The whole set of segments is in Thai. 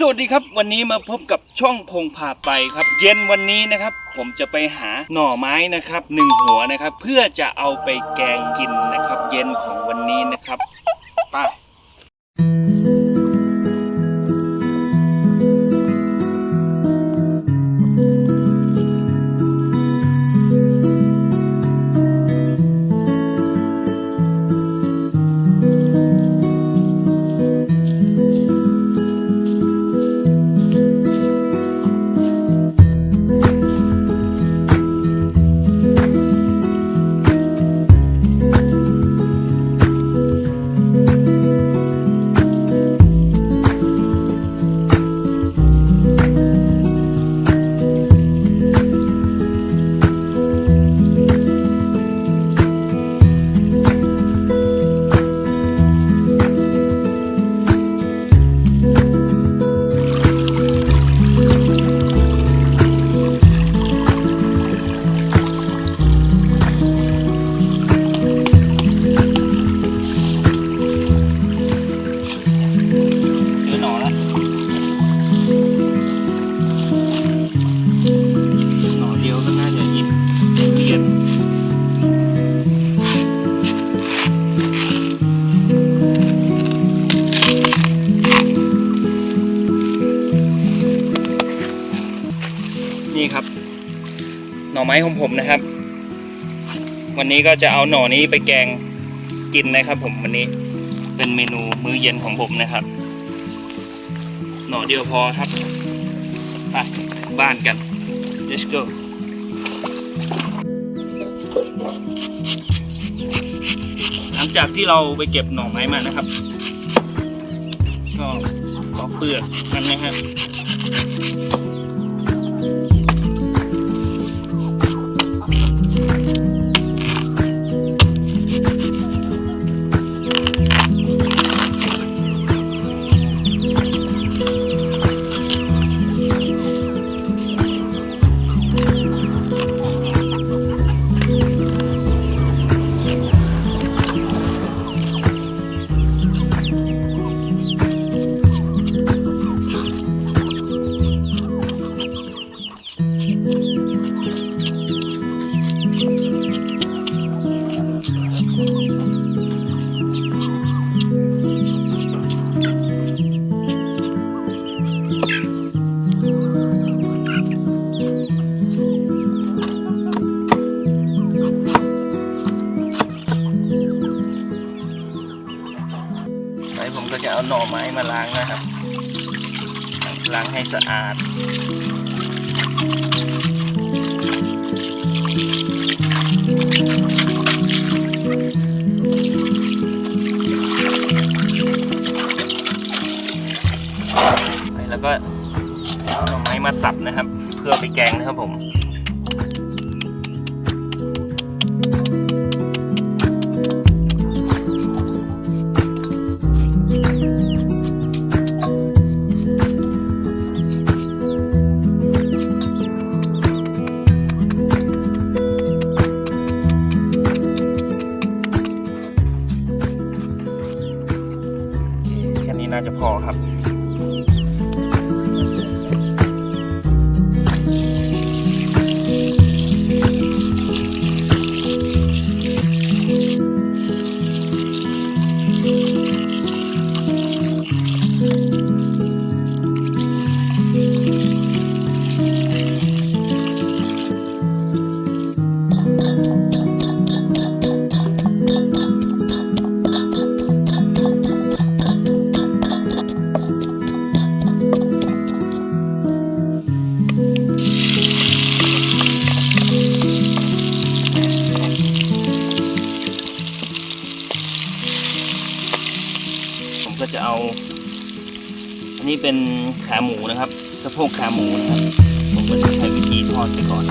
สวัสดีครับวันนี้มาพบกับช่องพงพาไปครับ เย็นวันนี้นะครับ ผมจะไปหาหน่อไม้นะครับหนึ่งหัวนะครับ เพื่อจะเอาไปแกงกินนะครับ เย็นของวันนี้นะครับไป นี่ครับ หน่อไม้ของผมนะครับ วันนี้ก็จะเอาหน่อนี้ไปแกงกินนะครับ ผมวันนี้เป็นเมนูมื้อเย็นของผมนะครับ หน่อเดียวพอครับไปบ้านกัน let's go หลังจากที่เราไปเก็บหน่อไม้มานะครับ ก็ปอกเปลือกมันนะฮะไหน่อไม้มาล้างนะครับ ล้างให้สะอาดแล้วก็เอาหน่อไม้มาสับนะครับ เพื่อไปแกงนะครับผม ก็จะเอา อันนี้เป็นขาหมูนะครับ สะโพกขาหมูนะครับ ผมก็จะใช้วิธีทอดไปก่อน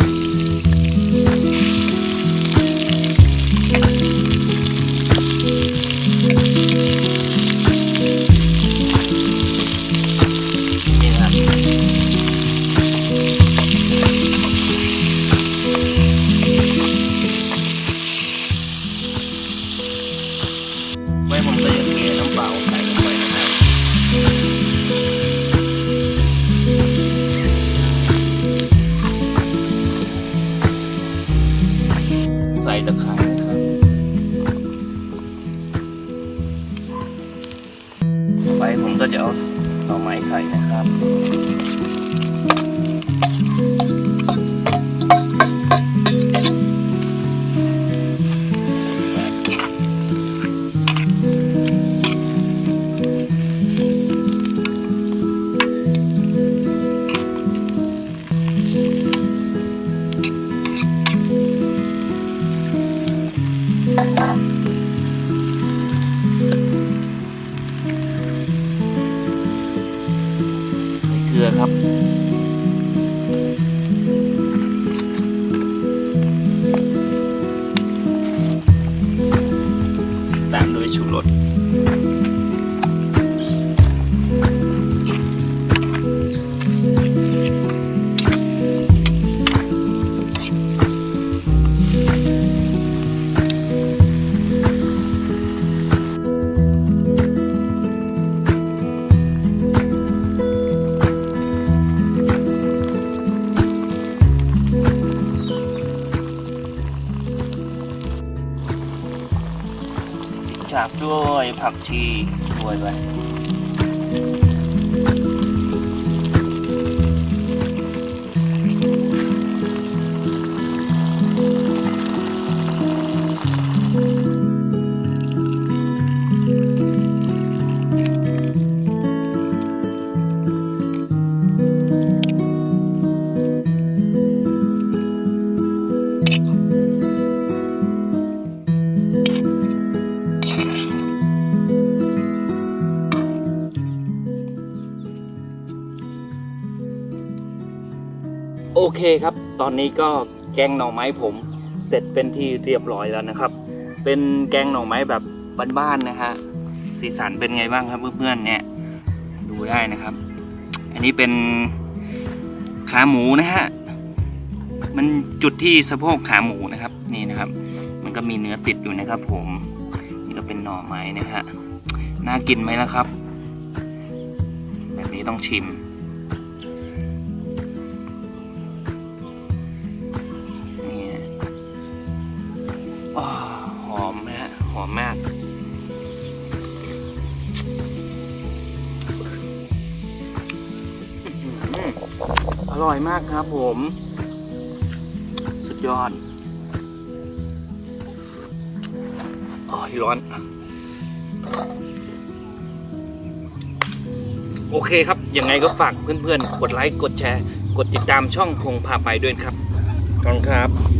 ก็จะเอาเอาไม้ใส่นะครับ รือครับ ตามด้วยชูรส ผักชีโรยไป เคครับ ตอนนี้ก็แกงหน่อไม้ผมเสร็จเป็นที่เรียบร้อยแล้วนะครับ เป็นแกงหน่อไม้แบบบ้านๆนะฮะ สีสันเป็นไงบ้างครับเพื่อนๆเนี่ย ดูได้นะครับ อันนี้เป็นขาหมูนะฮะ มันจุดที่สะโพกขาหมูนะครับ นี่นะครับ มันก็มีเนื้อติดอยู่นะครับ ผม นี่ก็เป็นหน่อไม้นะฮะ น่ากินไหมล่ะครับ แบบนี้ต้องชิม อร่อยมากครับผม สุดยอดอ๋อร้อน โอเคครับ ยังไงก็ฝากเพื่อนๆ กดไลค์ กดแชร์ กดติดตามช่องพงพาไปด้วยครับขอบคุณครับ